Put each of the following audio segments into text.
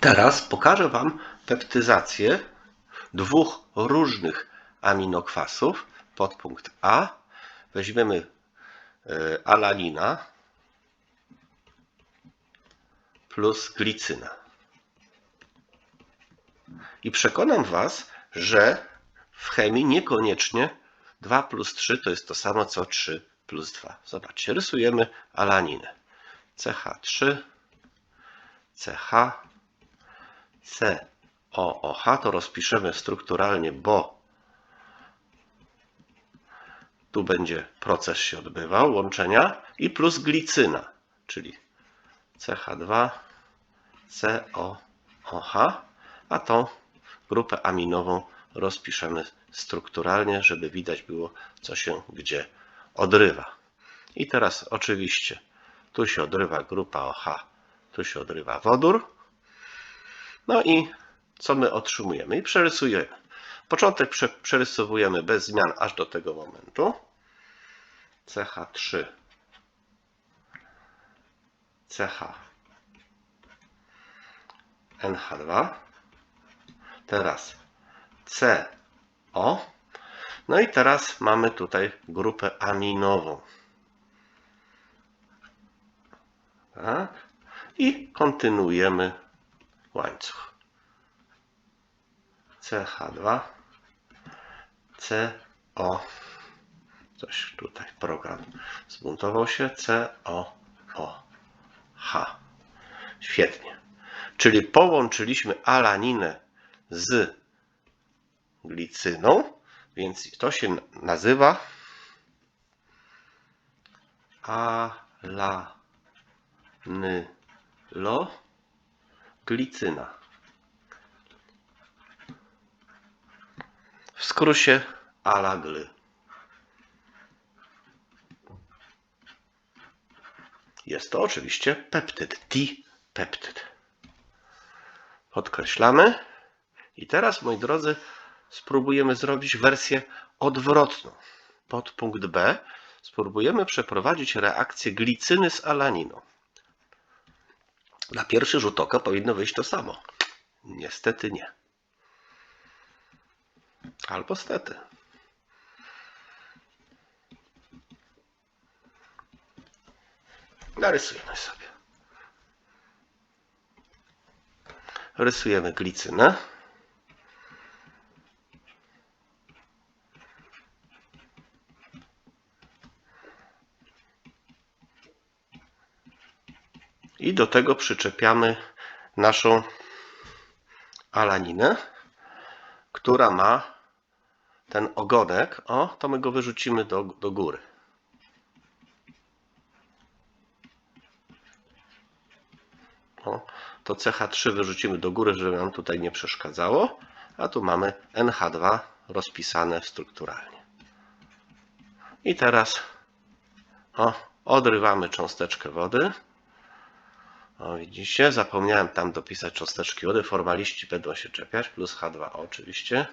Teraz pokażę Wam peptyzację dwóch różnych aminokwasów. Podpunkt A. Weźmiemy e, alanina plus glicyna. I przekonam Was, że w chemii niekoniecznie 2 plus 3 to jest to samo co 3 plus 2. Zobaczcie, rysujemy alaninę. CH3, CH, COOH to rozpiszemy strukturalnie, bo tu będzie proces się odbywał, łączenia i plus glicyna, czyli CH2, COOH, a tą grupę aminową rozpiszemy strukturalnie, żeby widać było, co się gdzie odrywa. I teraz oczywiście tu się odrywa grupa OH, tu się odrywa wodór. No i co my otrzymujemy? I przerysujemy. Początek prze, przerysowujemy bez zmian aż do tego momentu. CH3, CH, NH2. Teraz CO. No i teraz mamy tutaj grupę aminową. Tak? I kontynuujemy łańcuch. CH2, CO. Coś tutaj program zbuntował się. COOH. Świetnie. Czyli połączyliśmy alaninę z glicyną, więc to się nazywa alanyloglicyna. W skrócie alagly. Jest to oczywiście peptyd, dipeptyd. Podkreślamy. I teraz, moi drodzy, spróbujemy zrobić wersję odwrotną. Pod punkt B spróbujemy przeprowadzić reakcję glicyny z alaniną. Na pierwszy rzut oka powinno wyjść to samo. Niestety nie. Albo stety. Narysujemy sobie. Rysujemy glicynę. I do tego przyczepiamy naszą alaninę, która ma ten ogonek. O, to my go wyrzucimy do, do góry. O, to CH3 wyrzucimy do góry, żeby nam tutaj nie przeszkadzało. A tu mamy NH2 rozpisane strukturalnie. I teraz o, odrywamy cząsteczkę wody. O, widzicie, zapomniałem tam dopisać cząsteczki wody. Formaliści będą się czepiać, plus H2O oczywiście.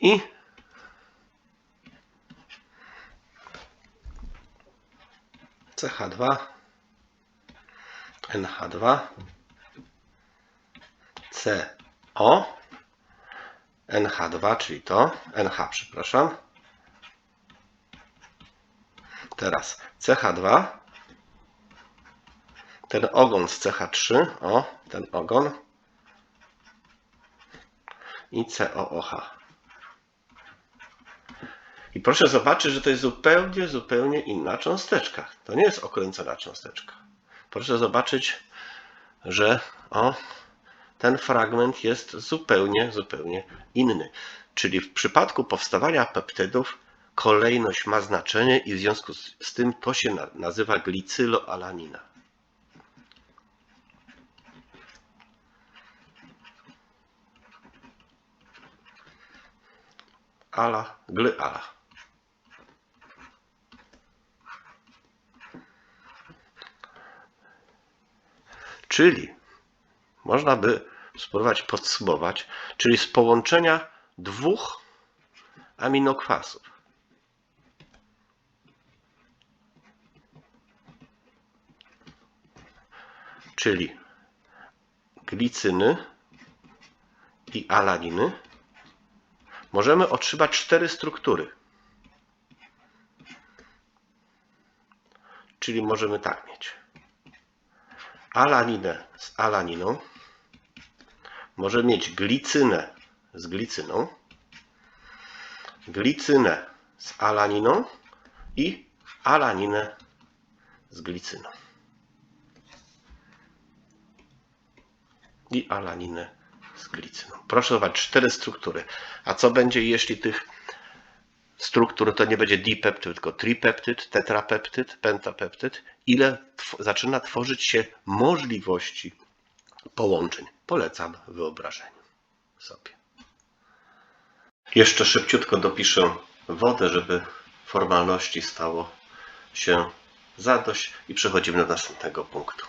I CH2, NH2, CO, NH2, czyli to, NH, przepraszam, Teraz CH2. Ten ogon z CH3. O, ten ogon. I COOH. I proszę zobaczyć, że to jest zupełnie, zupełnie inna cząsteczka. To nie jest okręcona cząsteczka. Proszę zobaczyć, że o, ten fragment jest zupełnie, zupełnie inny. Czyli w przypadku powstawania peptydów kolejność ma znaczenie i w związku z tym to się nazywa glicyloalanina. Ala, glyala. Czyli można by spróbować podsumować, czyli z połączenia dwóch aminokwasów czyli glicyny i alaniny, możemy otrzymać cztery struktury. Czyli możemy tak mieć. Alaninę z alaniną. Możemy mieć glicynę z glicyną. Glicynę z alaniną i alaninę z glicyną. I alaninę z glicyną. Proszę zobaczyć, cztery struktury. A co będzie, jeśli tych struktur to nie będzie dipeptyd, tylko tripeptyd, tetrapeptyd, pentapeptyd? Ile tw- zaczyna tworzyć się możliwości połączeń? Polecam wyobrażeniu sobie. Jeszcze szybciutko dopiszę wodę, żeby formalności stało się zadość i przechodzimy do następnego punktu.